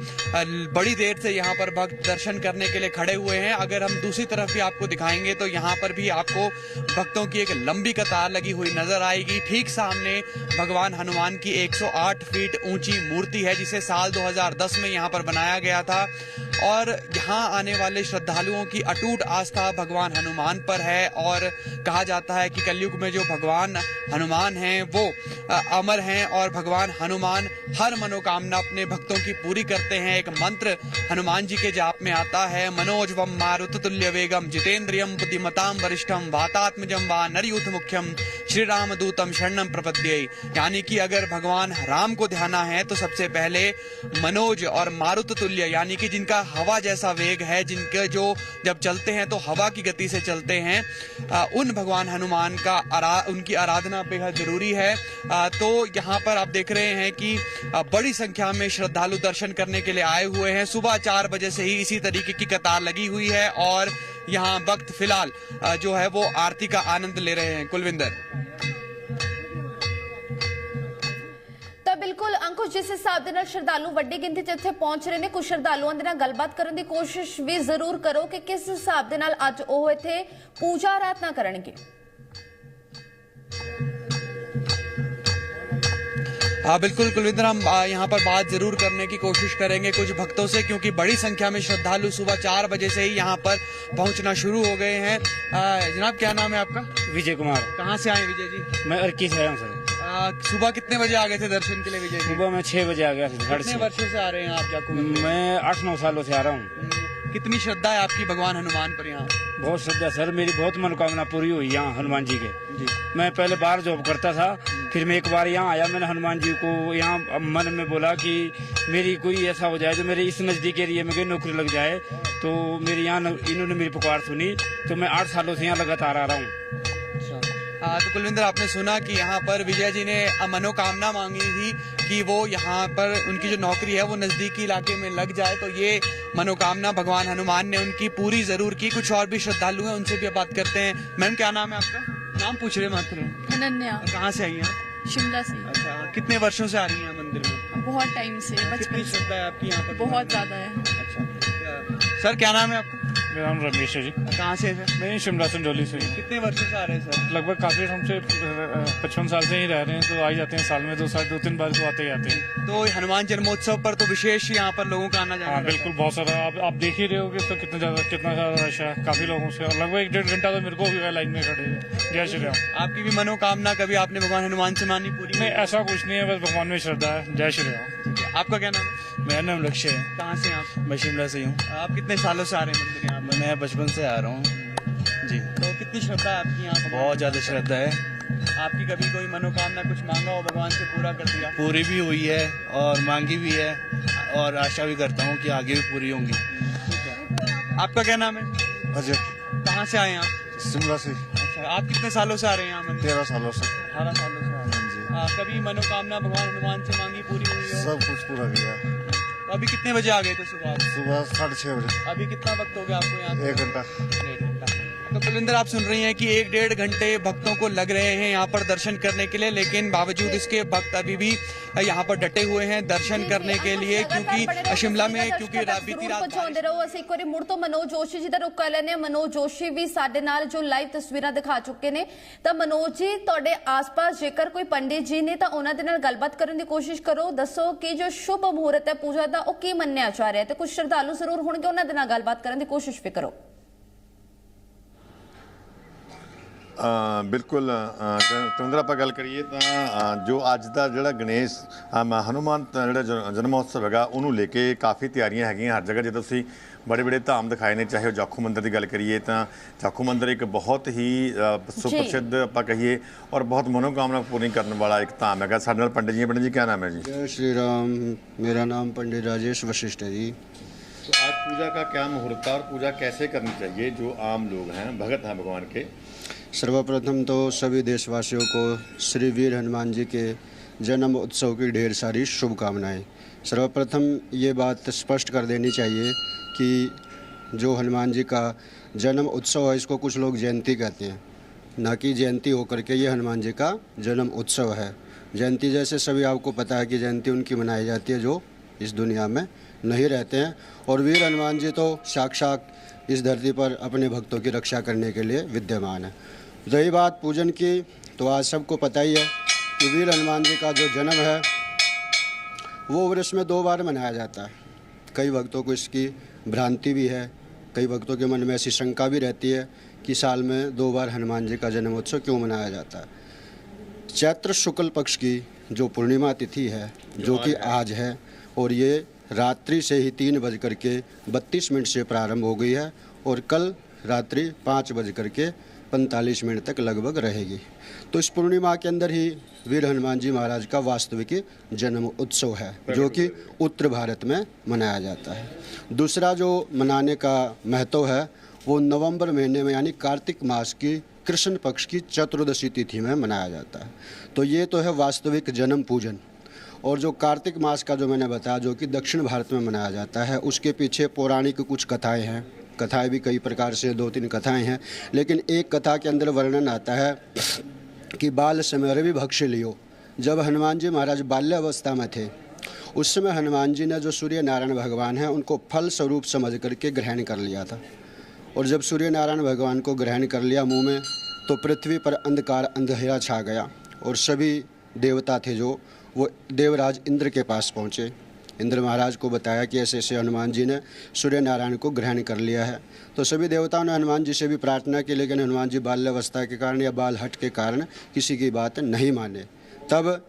बड़ी देर से यहाँ पर भक्त दर्शन करने के लिए खड़े हुए हैं। अगर हम दूसरी तरफ़ भी आपको दिखाएँगे तो यहाँ पर भी आपको भक्तों की एक लंबी कतार लगी हुई नज़र आएगी। ठीक सामने भगवान हनुमान की 108 फीट ऊँची मूर्ति है, जिसे साल 2010 में यहाँ पर बनाया गया था। और यहाँ आने वाले श्रद्धालुओं की अटूट आस्था भगवान हनुमान पर है। और कहा जाता है कि कलयुग में जो भगवान हनुमान हैं, वो अमर हैं और भगवान हनुमान हर मनोकामना अपने भक्तों की पूरी करते हैं। एक मंत्र हनुमान जी के जाप में आता है मनोजवम मारुत तुल्य वेगम जितेंद्रियम बुद्धिमताम वरिष्ठम वातात्मजम वा नरयूथ मुख्यम श्री राम दूतम शरणम प्रपद्ये। यानी कि अगर भगवान राम को ध्याना है तो सबसे पहले मनोज और मारुत तुल्य यानी कि जिनका हवा जैसा वेग है जिनके जो जब चलते हैं तो हवा की गति से चलते हैं अ, उन भगवान हनुमान का आरा, उनकी आराधना बेहद ज़रूरी है। अ, तो यहाँ पर आप देख रहे हैं कि अ, बड़ी संख्या में श्रद्धालु दर्शन करने के लिए आए हुए हैं। सुबह चार बजे से ही इसी तरीके की कतार लगी हुई है और यहाँ वक्त फिलहाल अ, जो है वो आरती का आनंद ले रहे हैं कुलविंदर ਤਾਂ ਬਿਲਕੁਲ ਅੰਕੁਸ਼ ਜਿਸ ਹਿਸਾਬ ਦੇ ਨਾਲ ਸ਼ਰਧਾਲੂ ਵੱਡੀ ਗਿਣਤੀ 'ਚ ਇੱਥੇ ਪਹੁੰਚ ਰਹੇ ਨੇ ਕੁਝ ਸ਼ਰਧਾਲੂਆਂ ਦੇ ਨਾਲ ਗੱਲਬਾਤ ਕਰਨ ਦੀ ਕੋਸ਼ਿਸ਼ ਵੀ ਜ਼ਰੂਰ ਕਰੋ ਕਿ ਕਿਸ ਹਿਸਾਬ ਦੇ ਨਾਲ ਅੱਜ ਉਹ ਇੱਥੇ ਪੂਜਾ ਆਰਾਧਨਾ ਕਰਨਗੇ हाँ बिल्कुल कुलविंदर हम यहाँ पर बात ज़रूर करने की कोशिश करेंगे कुछ भक्तों से क्योंकि बड़ी संख्या में श्रद्धालु सुबह चार बजे से ही यहाँ पर पहुँचना शुरू हो गए हैं। जनाब क्या नाम है आपका? विजय कुमार। कहाँ से आए विजय जी? मैं अर्की से आया हूँ सर। आ, सुबह कितने बजे आ गए थे दर्शन के लिए विजय सुबह मैं छह बजे आ गया कितने से। वर्षों से आ रहे हैं आप जाकू मैं आठ नौ सालों से आ रहा हूँ। कितनी श्रद्धा है आपकी भगवान हनुमान पर यहाँ? बहुत श्रद्धा सर। मेरी बहुत मनोकामना पूरी हुई यहाँ हनुमान जी के। जी। मैं पहले बाहर जॉब करता था फिर मैं एक बार यहाँ आया। मैंने हनुमान जी को यहाँ मन में बोला कि मेरी कोई ऐसा हो जाए जो मेरे इस नज़दीक एरिया में कोई नौकरी लग जाए। तो मेरी यहाँ इन्होंने मेरी पुकार सुनी। तो मैं आठ सालों से यहाँ लगातार आ रहा हूँ। अच्छा। तो कुलविंदर आपने सुना कि यहाँ पर विजय जी ने मनोकामना मांगी थी कि वो यहाँ पर उनकी जो नौकरी है वो नजदीकी इलाके में लग जाए। तो ये मनोकामना भगवान हनुमान ने उनकी पूरी ज़रूर की। कुछ और भी श्रद्धालु हैं उनसे भी बात करते हैं। मैम क्या नाम है आपका? नाम पूछ रहे मात्र अनन्या। कहाँ से आई हैं शिमला से। अच्छा कितने वर्षों से आ रही हैं मंदिर में? बहुत टाइम से कितनी बचपन से। श्रद्धा है आपकी यहाँ पर? बहुत ज़्यादा है। अच्छा सर क्या नाम है आपका? मेरा नाम रमेश है जी। कहाँ से है? सर मैं शिमला संजौली से कितने वर्षों से आ रहे हैं सर? लगभग काफ़ी हमसे पचपन साल से ही रह रहे हैं तो आ जाते हैं साल में दो साल दो तीन बार तो आते ही आते हैं। तो हनुमान जन्मोत्सव पर तो विशेष यहाँ पर लोगों का आना जाना हाँ बिल्कुल बहुत सारा। आप आप देख ही रहे हो तो कितना ज़्यादा कितना ज़्यादा रश है काफ़ी लोगों से। और लगभग एक डेढ़ घंटा तो मेरे को गया लाइन में खड़े। जय श्री राम। आपकी भी मनोकामना कभी आपने भगवान हनुमान से मानी पूरी? नहीं ऐसा कुछ नहीं है बस भगवान में श्रद्धा है। जय श्री राम। आपका क्या नाम है? मेरा नाम लक्ष्य है। कहाँ से आप? मैं शिमला से हूँ आप कितने सालों से आ रहे हैं मंदिर यहाँ पर? मैं बचपन से आ रहा हूँ। जी। तो कितनी श्रद्धा है आपकी यहाँ पर? बहुत ज़्यादा श्रद्धा है। आपकी कभी कोई मनोकामना कुछ मांगा हो भगवान से पूरा कर दिया? पूरी भी हुई है और मांगी भी है और आशा भी करता हूँ कि आगे भी पूरी होंगी। आपका क्या नाम है? अजय। कहाँ से आए हैं आप? शिमला से अच्छा आप कितने सालों से आ रहे हैं यहाँ मंदिर? तेरह सालों से। अठारह सालों से आ रहे हैं। हाँ, कभी मनोकामना भगवान हनुमान से मांगी पूरी हुई हो? सब कुछ पूरा किया। तो अभी कितने बजे आ गए थे सुबह आप? सुबह साढ़े छः बजे अभी कितना वक्त हो गया आपको यहाँ से? एक घंटा डेढ़ घंटा तो कुलविंदर आप सुन रही हैं कि एक डेढ़ घंटे भक्तों को लग रहे हैं यहाँ पर दर्शन करने के लिए लेकिन बावजूद इसके भक्त अभी भी यहाँ पर डटे हुए हैं दर्शन करने के लिए क्योंकि शिमला में क्योंकि रा- बीती रात ਪਹੁੰਚਾਉਂਦੇ ਰਹੋ ਅਸੀਂ ਇੱਕ ਵਾਰੀ ਮੁੜ ਤੋਂ ਮਨੋਜ ਜੋਸ਼ੀ ਜੀ ਦਾ ਰੁਕ ਕਰ ਲੈਨੇ ਮਨੋਜ ਜੋਸ਼ੀ ਵੀ ਸਾਡੇ ਨਾਲ ਜੋ ਲਾਈਵ ਤਸਵੀਰਾਂ ਦਿਖਾ ਚੁੱਕੇ ਨੇ ਤਾਂ ਮਨੋਜ ਜੀ ਤੁਹਾਡੇ ਆਸ-ਪਾਸ ਜੇਕਰ ਕੋਈ ਪੰਡਿਤ ਜੀ ਨੇ ਤਾਂ ਉਹਨਾਂ ਦੇ ਨਾਲ ਗੱਲਬਾਤ ਕਰਨ ਦੀ ਕੋਸ਼ਿਸ਼ ਕਰੋ ਦੱਸੋ ਕਿ ਜੋ ਸ਼ੁਭ ਮਹੂਰਤ ਹੈ ਪੂਜਾ ਦਾ ਉਹ ਕੀ ਮੰਨਿਆ ਜਾ ਰਿਹਾ ਹੈ ਤੇ ਕੁਝ ਸ਼ਰਧਾਲੂ ਜ਼ਰੂਰ ਹੋਣਗੇ ਉਹਨਾਂ ਦੇ ਨਾਲ ਗੱਲਬਾਤ ਕਰਨ ਦੀ ਕੋਸ਼ਿਸ਼ ਵੀ ਕਰੋ ਬਿਲਕੁਲ ਤੁੰਦਰ ਆਪਾਂ ਗੱਲ ਕਰੀਏ ਤਾਂ ਅ, ਜੋ ਅੱਜ ਦਾ ਜਿਹੜਾ ਗਣੇਸ਼ ਅ, ਮ- ਹਨੂਮਾਨ ਦਾ ਜਿਹੜਾ ਜਨ- ਜਨਮ ਮਹੋਤਸਵ ਹੈਗਾ ਉਹਨੂੰ ਲੈ ਕੇ ਕਾਫੀ ਤਿਆਰੀਆਂ ਹੈਗੀਆਂ ਹਰ ਜਗ੍ਹਾ ਜਦੋਂ ਤੁਸੀਂ ਬੜੇ ਬੜੇ ਧਾਮ ਦਿਖਾਏ ਨੇ ਚਾਹੇ ਉਹ ਜਾਖੂ ਮੰਦਿਰ ਦੀ ਗੱਲ ਕਰੀਏ ਤਾਂ ਜਾਖੂ ਮੰਦਿਰ ਇੱਕ ਬਹੁਤ ਹੀ ਅ, ਸੁਪ੍ਰਸਿੱਧ ਆਪਾਂ ਕਹੀਏ ਔਰ ਬਹੁਤ ਮਨੋਕਾਮਨਾ ਪੂਰੀ ਕਰਨ ਵਾਲਾ ਇੱਕ ਧਾਮ ਹੈਗਾ ਸਾਡੇ ਨਾਲ ਪੰਡਿਤ ਜੀ ਪੰਡਿਤ ਜੀ ਕੀ ਨਾਮ ਹੈ ਜੀ जय श्री राम मेरा नाम पंडित राजेश वशिष्ठ है जी तो आज पूजा का क्या मुहूर्त है और पूजा कैसे करनी चाहिए जो आम लोग हैं भगत हैं भगवान के सर्वप्रथम तो सभी देशवासियों को श्री वीर हनुमान जी के जन्म उत्सव की ढेर सारी शुभकामनाएँ। सर्वप्रथम ये बात स्पष्ट कर देनी चाहिए कि जो हनुमान जी का जन्म उत्सव है, इसको कुछ लोग जयंती कहते हैं। ना कि जयंती होकर के ये हनुमान जी का जन्म उत्सव है। जयंती जैसे सभी आपको पता है कि जयंती उनकी मनाई जाती है, जो इस दुनिया में नहीं रहते हैं। और वीर हनुमान जी तो साक्षात इस धरती पर अपने भक्तों की रक्षा करने के लिए विद्यमान है। रही बात पूजन की तो आज सबको पता ही है कि वीर हनुमान जी का जो जन्म है वो वर्ष में दो बार मनाया जाता है। कई भक्तों को इसकी भ्रांति भी है कई भक्तों के मन में ऐसी शंका भी रहती है कि साल में दो बार हनुमान जी का जन्मोत्सव क्यों मनाया जाता है। चैत्र शुक्ल पक्ष की जो पूर्णिमा तिथि है जो कि आज है और ये रात्रि से ही तीन बज करके बत्तीस मिनट से प्रारंभ हो गई है और कल रात्रि पाँच बज करके पैंतालीस मिनट तक लगभग रहेगी। तो इस पूर्णिमा के अंदर ही वीर हनुमान जी महाराज का वास्तविक जन्म उत्सव है, जो कि उत्तर भारत में मनाया जाता है। दूसरा जो मनाने का महत्व है, वो नवंबर महीने में यानी कार्तिक मास की कृष्ण पक्ष की चतुर्दशी तिथि में मनाया जाता है। तो ये तो है वास्तविक जन्म पूजन। और जो कार्तिक मास का जो मैंने बताया, जो कि दक्षिण भारत में मनाया जाता है, उसके पीछे पौराणिक कुछ कथाएँ हैं। कथाएँ भी कई प्रकार से दो तीन कथाएँ हैं। लेकिन एक कथा के अंदर वर्णन आता है कि बाल समय रवि भक्ष लियो। जब हनुमान जी महाराज बाल्यावस्था में थे, उस समय हनुमान जी ने जो सूर्य नारायण भगवान हैं, उनको फल स्वरूप समझ करके ग्रहण कर लिया था। और जब सूर्य नारायण भगवान को ग्रहण कर लिया मुँह में तो पृथ्वी पर अंधकार, अंधेरा छा गया। और सभी देवता थे जो वो देवराज इंद्र के पास पहुँचे। इंद्र महाराज को बताया कि ऐसे ऐसे हनुमान जी ने सूर्य नारायण को ग्रहण कर लिया है। तो सभी देवताओं ने हनुमान जी से भी प्रार्थना की, लेकिन हनुमान जी बाल्यावस्था के कारण या बाल हट के कारण किसी की बात नहीं माने। तब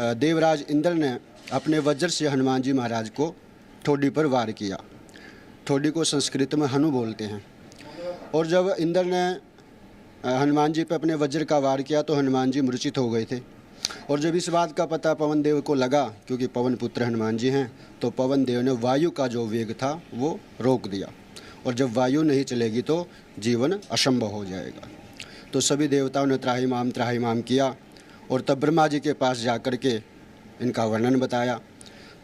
देवराज इंद्र ने अपने वज्र से हनुमान जी महाराज को ठोडी पर वार किया। ठोडी को संस्कृत में हनु बोलते हैं। और जब इंद्र ने हनुमान जी पर अपने वज्र का वार किया तो हनुमान जी मूर्छित हो गए थे। और जब इस बात का पता पवन देव को लगा, क्योंकि पवन पुत्र हनुमान जी हैं तो पवन देव ने वायु का जो वेग था, वो रोक दिया। और जब वायु नहीं चलेगी तो जीवन असंभव हो जाएगा। तो सभी देवताओं ने त्राहिमाम त्राहिमाम किया, और तब ब्रह्मा जी के पास जा कर के इनका वर्णन बताया।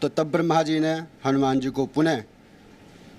तो तब ब्रह्मा जी ने हनुमान जी को पुनः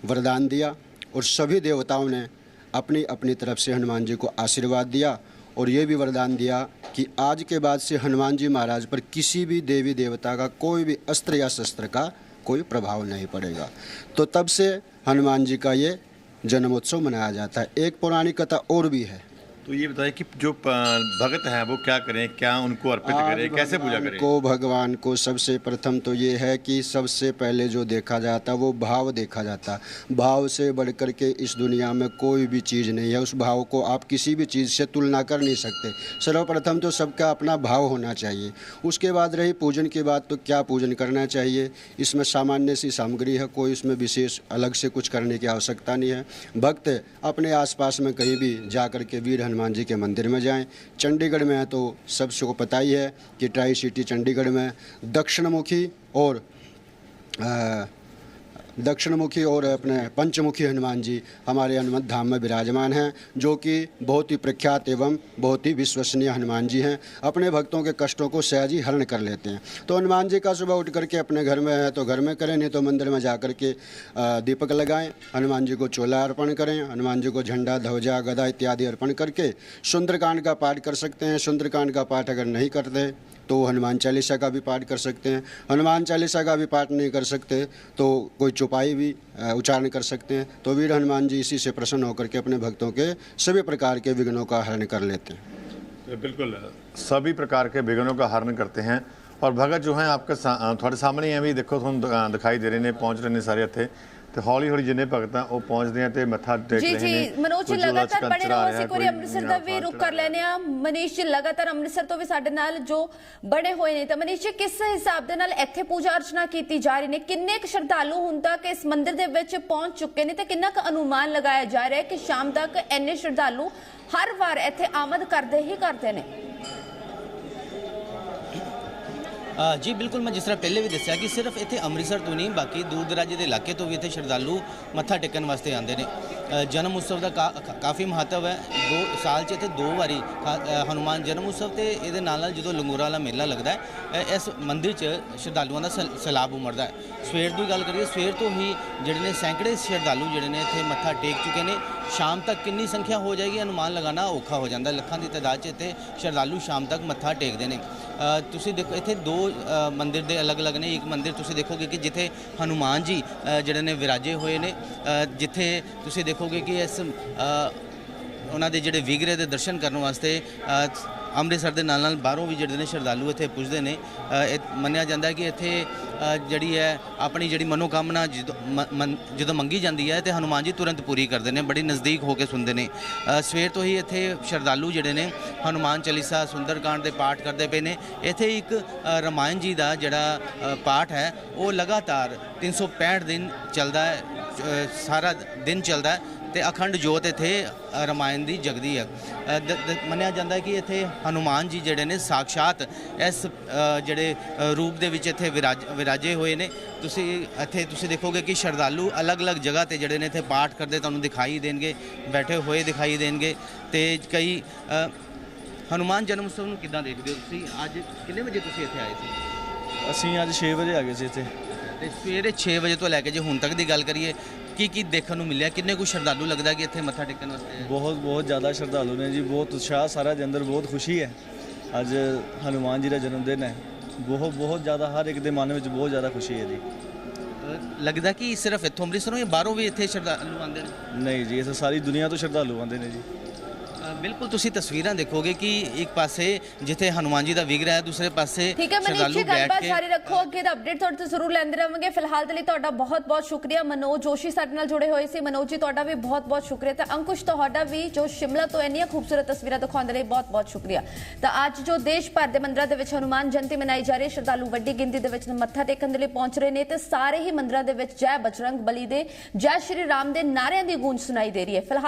वरदान दिया, और सभी देवताओं ने अपनी अपनी तरफ़ से हनुमान जी को आशीर्वाद दिया, और ये भी वरदान दिया कि आज के बाद से हनुमान जी महाराज पर किसी भी देवी देवता का कोई भी अस्त्र या शस्त्र का कोई प्रभाव नहीं पड़ेगा। तो तब से हनुमान जी का ये जन्मोत्सव मनाया जाता है। एक पौराणिक कथा और भी है। तो ये बताइए कि जो भगत हैं वो क्या करें क्या उनको अर्पित करें कैसे पूजा करें? को भगवान को सबसे प्रथम तो ये है कि सबसे पहले जो देखा जाता वो भाव देखा जाता। भाव से बढ़ कर के इस दुनिया में कोई भी चीज़ नहीं है उस भाव को आप किसी भी चीज़ से तुलना कर नहीं सकते। सर्वप्रथम तो सबका अपना भाव होना चाहिए। उसके बाद रही पूजन की बात तो क्या पूजन करना चाहिए? इसमें सामान्य सी सामग्री है कोई इसमें विशेष अलग से कुछ करने की आवश्यकता नहीं है। भक्त अपने आसपास में कहीं भी जा कर के वीर हनुमान जी के मंदिर में जाएं चंडीगढ़ में है तो सबको पता ही है कि ट्राई सिटी चंडीगढ़ में दक्षिणमुखी और अ, दक्षिणमुखी और अपने पंचमुखी हनुमान जी हमारे हनुमत धाम में विराजमान हैं, जो कि बहुत ही प्रख्यात एवं बहुत ही विश्वसनीय हनुमान जी हैं। अपने भक्तों के कष्टों को सहज ही हरण कर लेते हैं। तो हनुमान जी का सुबह उठ करके अपने घर में है तो घर में करें, नहीं तो मंदिर में जा के दीपक लगाएँ, हनुमान जी को चोला अर्पण करें, हनुमान जी को झंडा, ध्वजा, गदा इत्यादि अर्पण करके सुंदरकांड का पाठ कर सकते हैं। सुंदरकांड का पाठ अगर नहीं करते तो हनुमान चालीसा का भी पाठ कर सकते हैं। हनुमान चालीसा का भी पाठ नहीं कर सकते तो कोई चौपाई भी उच्चारण कर सकते हैं। तो वीर हनुमान जी इसी से प्रसन्न होकर के अपने भक्तों के सभी प्रकार के विघ्नों का हरण कर लेते हैं। बिल्कुल सभी प्रकार के विघ्नों का हरण करते हैं। और भगत जो हैं आपके सा, थोड़े सामने ही अभी देखो तुम दिखाई दे रहे हैं पहुँच रहे हैं सारे हथे ਤੇ ਹੌਲੀ ਹੌਲੀ ਜਿੰਨੇ ਭਗਤ ਆ ਉਹ ਪਹੁੰਚਦੇ ਆ ਤੇ ਮੱਥਾ ਟੇਕ ਜੀ ਰਹੇ ਨੇ। ਜੀ ਮਨੋਜ ਜੀ ਕੋਈ ਜੋੜਾ ਲਗਾਤਾਰ ਚੜਾ ਰਹੋ ਅਸੀਂ ਕੋਈ ਅੰਮ੍ਰਿਤਸਰ ਦਾ ਵੀ ਰੁਕ ਕਰ ਲੈਨੇ ਆ ਮਨੀਸ਼ ਜੀ ਲਗਾਤਾਰ ਅੰਮ੍ਰਿਤਸਰ ਤੋਂ ਵੀ ਸਾਡੇ ਨਾਲ ਜੋ ਬਣੇ ਹੋਏ ਨੇ। ਤਾਂ ਮਨੀਸ਼ ਜੀ ਕਿਸ ਹਿਸਾਬ ਦੇ ਨਾਲ ਇੱਥੇ ਪੂਜਾ ਅਰਚਨਾ ਕੀਤੀ ਜਾ ਰਹੀ ਨੇ? ਕਿੰਨੇ ਕੁ ਸ਼ਰਧਾਲੂ ਹੁਣ ਤੱਕ ਇਸ ਮੰਦਿਰ ਦੇ ਵਿੱਚ ਪਹੁੰਚ ਚੁੱਕੇ ਨੇ ਤੇ ਕਿੰਨਾ ਕੁ ਅਨੁਮਾਨ ਲਗਾਇਆ ਜਾ ਰਿਹਾ ਹੈ ਕਿ ਸ਼ਾਮ ਤੱਕ ਇੰਨੇ ਸ਼ਰਧਾਲੂ ਹਰ ਵਾਰ ਇੱਥੇ ਆਮਦ ਕਰਦੇ ਹੀ ਕਰਦੇ ਨੇ? ਜੀ ਬਿਲਕੁਲ ਮੈਂ ਜਿਸ ਤਰ੍ਹਾਂ ਪਹਿਲੇ ਵੀ ਦੱਸਿਆ ਕਿ ਸਿਰਫ ਇੱਥੇ ਅੰਮ੍ਰਿਤਸਰ ਤੋਂ ਨਹੀਂ ਬਾਕੀ ਦੂਰ ਦਰਾਜੇ ਦੇ ਇਲਾਕੇ ਤੋਂ ਵੀ ਇੱਥੇ ਸ਼ਰਧਾਲੂ ਮੱਥਾ ਟੇਕਣ ਵਾਸਤੇ ਆਉਂਦੇ ਨੇ। ਜਨਮ ਉਤਸਵ ਦਾ ਕਾ- ਕਾ- ਕਾਫੀ ਮਹੱਤਵ ਹੈ। ਦੋ ਸਾਲ 'ਚ ਇੱਥੇ ਦੋ ਵਾਰੀ ਖਾ- ਅ, ਹਨੂਮਾਨ ਜਨਮ ਉਤਸਵ ਤੇ ਇਹਦੇ ਨਾਲ ਨਾਲ ਜਦੋਂ ਲੰਗੂਰਾ ਵਾਲਾ ਮੇਲਾ ਲੱਗਦਾ ਹੈ ਇਸ ਮੰਦਿਰ 'ਚ ਸ਼ਰਧਾਲੂਆਂ ਦਾ ਸੈਲ- ਸੈਲਾਬ ਉਮੜਦਾ ਹੈ। ਸਵੇਰ ਦੀ ਗੱਲ ਕਰੀਏ ਸਵੇਰ ਤੋਂ ਹੀ ਜਿਹੜੇ ਨੇ ਸੈਂਕੜੇ ਸ਼ਰਧਾਲੂ ਜਿਹੜੇ ਨੇ ਇੱਥੇ ਮੱਥਾ ਟੇਕ ਚੁੱਕੇ ਨੇ। ਸ਼ਾਮ ਤੱਕ ਕਿੰਨੀ ਸੰਖਿਆ ਹੋ ਜਾਏਗੀ? ਅਨੁਮਾਨ ਲਗਾਉਣਾ ਔਖਾ ਹੋ ਜਾਂਦਾ ਲੱਖਾਂ ਦੀ ਤਾਦਾਦ 'ਚ ਇੱਥੇ ਸ਼ਰਧਾਲੂ ਸ਼ਾਮ ਤੱਕ ਮੱਥਾ ਟੇਕਦੇ ਨੇ। ਤੁਸੀਂ ਦੇਖੋ ਇੱਥੇ ਦੋ ਅ, ਮੰਦਿਰ ਦੇ ਅਲੱਗ-ਅਲੱਗ ਨੇ। ਇੱਕ ਮੰਦਿਰ ਤੁਸੀਂ ਦੇਖੋਗੇ ਕਿ ਜਿੱਥੇ ਹਨੂਮਾਨ ਜੀ ਜਿਹੜੇ ਨੇ ਵਿਰਾਜੇ ਹੋਏ ਨੇ ਜਿੱਥੇ ਤੁਸੀਂ ਦੇਖੋਗੇ ਕਿ ਇਸ ਉਹਨਾਂ ਦੇ ਜਿਹੜੇ ਵਿਗਰੇ ਦੇ ਦਰਸ਼ਨ ਕਰਨ ਵਾਸਤੇ ਅੰਮ੍ਰਿਤਸਰ ਦੇ ਨਾਲ ਨਾਲ ਬਾਹਰੋਂ ਵੀ ਜਿਹੜੇ ਨੇ ਸ਼ਰਧਾਲੂ ਇੱਥੇ ਪੁੱਜਦੇ ਨੇ ਇਹ ਮੰਨਿਆ ਜਾਂਦਾ ਹੈ ਕਿ ਇੱਥੇ ਜਿਹੜੀ ਹੈ ਆਪਣੀ ਜਿਹੜੀ ਮਨੋਕਾਮਨਾ ਜਦੋਂ ਜਦੋਂ ਮੰਗੀ ਜਾਂਦੀ ਹੈ ਤੇ ਹਨੂਮਾਨ ਜੀ ਤੁਰੰਤ ਪੂਰੀ ਕਰਦੇ ਨੇ ਬੜੀ ਨਜ਼ਦੀਕ ਹੋ ਕੇ ਸੁਣਦੇ ਨੇ। ਸਵੇਰ ਤੋਂ ਹੀ ਇੱਥੇ ਸ਼ਰਧਾਲੂ ਜਿਹੜੇ ਨੇ ਹਨੂਮਾਨ ਚਾਲੀਸਾ ਸੁੰਦਰਕਾਂਡ ਦੇ ਪਾਠ ਕਰਦੇ ਪਏ ਨੇ। ਇੱਥੇ ਇੱਕ ਅ, ਰਾਮਾਇਣ ਜੀ ਦਾ ਜਿਹੜਾ ਪਾਠ ਹੈ ਉਹ ਲਗਾਤਾਰ 365 ਦਿਨ ਚੱਲਦਾ ਹੈ ਸਾਰਾ ਦਿਨ ਚੱਲਦਾ ਹੈ। ਤੇ ਅਖੰਡ ਜੋਤ ਇੱਥੇ ਰਾਮਾਇਣ ਦੀ ਜਗਦੀ ਹੈ। ਮੰਨਿਆ ਜਾਂਦਾ ਹੈ ਕਿ ਇੱਥੇ ਹਨੂਮਾਨ ਜੀ ਜਿਹੜੇ ਨੇ ਸਾਖਸ਼ਾਤ ਇਸ ਜਿਹੜੇ ਰੂਪ ਦੇ ਵਿੱਚ ਇੱਥੇ ਵਿਰਾਜ ਵਿਰਾਜੇ ਹੋਏ ਨੇ। ਤੁਸੀਂ ਇੱਥੇ ਤੁਸੀਂ ਦੇਖੋਗੇ ਕਿ ਸ਼ਰਧਾਲੂ ਅਲੱਗ-ਅਲੱਗ ਜਗ੍ਹਾ ਤੇ ਜਿਹੜੇ ਨੇ ਇੱਥੇ ਪਾਠ ਕਰਦੇ ਤੁਹਾਨੂੰ ਦਿਖਾਈ ਦੇਣਗੇ ਬੈਠੇ ਹੋਏ ਦਿਖਾਈ ਦੇਣਗੇ। ਤੇ ਕਈ ਹਨੂਮਾਨ ਜਨਮ ਉਤਸਵ ਨੂੰ ਕਿੱਦਾਂ ਦੇਖਦੇ ਹੋ ਤੁਸੀਂ? ਅੱਜ ਕਿੰਨੇ ਵਜੇ ਤੁਸੀਂ ਇੱਥੇ ਆਏ ਸੀ? ਅਸੀਂ ਅੱਜ 6 ਵਜੇ ਆ ਗਏ ਸੀ ਇੱਥੇ। ਤੇ ਸਵੇਰੇ 6 ਵਜੇ ਤੋਂ ਲੈ ਕੇ ਜੇ ਹੁਣ ਤੱਕ ਦੀ ਗੱਲ ਕਰੀਏ ਕੀ ਕੀ ਦੇਖਣ ਨੂੰ ਮਿਲਿਆ? ਕਿੰਨੇ ਕੁ ਸ਼ਰਧਾਲੂ ਲੱਗਦਾ ਕਿ ਇੱਥੇ ਮੱਥਾ ਟੇਕਣ ਵਾਸਤੇ ਬਹੁਤ ਬਹੁਤ ਜ਼ਿਆਦਾ ਸ਼ਰਧਾਲੂ ਨੇ ਜੀ ਬਹੁਤ ਉਤਸ਼ਾਹ ਸਾਰਿਆਂ ਦੇ ਅੰਦਰ ਬਹੁਤ ਖੁਸ਼ੀ ਹੈ। ਅੱਜ ਹਨੂਮਾਨ ਜੀ ਦਾ ਜਨਮ ਦਿਨ ਹੈ। ਬਹੁਤ ਬਹੁਤ ਜ਼ਿਆਦਾ ਹਰ ਇੱਕ ਦੇ ਮਨ ਵਿੱਚ ਬਹੁਤ ਜ਼ਿਆਦਾ ਖੁਸ਼ੀ ਹੈ ਜੀ। ਲੱਗਦਾ ਕਿ ਸਿਰਫ ਇੱਥੋਂ ਅੰਮ੍ਰਿਤਸਰੋਂ ਜਾਂ ਬਾਹਰੋਂ ਵੀ ਇੱਥੇ ਸ਼ਰਧਾਲੂ ਆਉਂਦੇ ਨੇ? ਨਹੀਂ ਜੀ ਇਹ ਸਾਰੀ ਦੁਨੀਆ ਤੋਂ ਸ਼ਰਧਾਲੂ ਆਉਂਦੇ ਨੇ ਜੀ। ਬਿਲਕੁਲ ਤੁਸੀਂ ਤਸਵੀਰਾਂ ਦੇਖੋਗੇ ਕਿ ਇੱਕ ਪਾਸੇ ਜਿੱਥੇ ਹਨੂਮਾਨ ਜੀ ਦਾ ਵਿਗੜਾ ਹੈ ਦੂਸਰੇ ਪਾਸੇ ਠੀਕ ਹੈ ਮਨੀਸ਼ ਸ਼ਰਧਾਲੂ ਜੀ ਗੱਲਬਾਤ ਜਾਰੀ ਰੱਖੋ ਅੱਗੇ ਦਾ ਅਪਡੇਟ ਤੁਹਾਡੇ ਤੋਂ ਜ਼ਰੂਰ ਲੈਂਦੇ ਰਹਾਂਗੇ। ਫਿਲਹਾਲ ਦੇ ਲਈ ਤੁਹਾਡਾ ਬਹੁਤ-ਬਹੁਤ ਸ਼ੁਕਰੀਆ। ਮਨੋਜ ਜੋਸ਼ੀ ਸਾਡੇ ਨਾਲ ਜੁੜੇ ਹੋਏ ਸੀ। ਮਨੋਜ ਜੀ ਤੁਹਾਡਾ ਵੀ ਬਹੁਤ-ਬਹੁਤ ਸ਼ੁਕਰੀਆ। ਤੇ ਅੰਕੁਸ਼ ਤੁਹਾਡਾ ਵੀ ਜੋ ਸ਼ਿਮਲਾ ਤੋਂ ਇੰਨੀਆਂ ਖੂਬਸੂਰਤ ਤਸਵੀਰਾਂ ਦਿਖਾਉਣ ਦੇ ਲਈ ਬਹੁਤ-ਬਹੁਤ ਸ਼ੁਕਰੀਆ। ਤਾਂ ਅੱਜ ਜੋ ਦੇਸ਼ ਭਰ ਦੇ ਮੰਦਰਾਂ ਦੇ ਵਿੱਚ ਹਨੂਮਾਨ ਜਯੰਤੀ ਮਨਾਈ ਜਾ ਰਹੀ ਹੈ ਸ਼ਰਧਾਲੂ ਵੱਡੀ ਗਿਣਤੀ ਦੇ ਵਿੱਚ ਮੱਥਾ ਟੇਕਣ ਦੇ ਲਈ ਪਹੁੰਚ ਰਹੇ ਨੇ ਤੇ ਸਾਰੇ ਹੀ ਮੰਦਰਾਂ ਦੇ ਵਿੱਚ ਜੈ ਬਜਰੰਗ ਬਲੀ ਦੇ ਜੈ ਸ਼੍ਰੀ ਰਾਮ ਦੇ ਨਾਰਿਆਂ ਦੀ ਗੂੰਜ ਸੁਣਾਈ ਦੇ ਰਹੀ ਹੈ। ਫਿਲਹਾਲ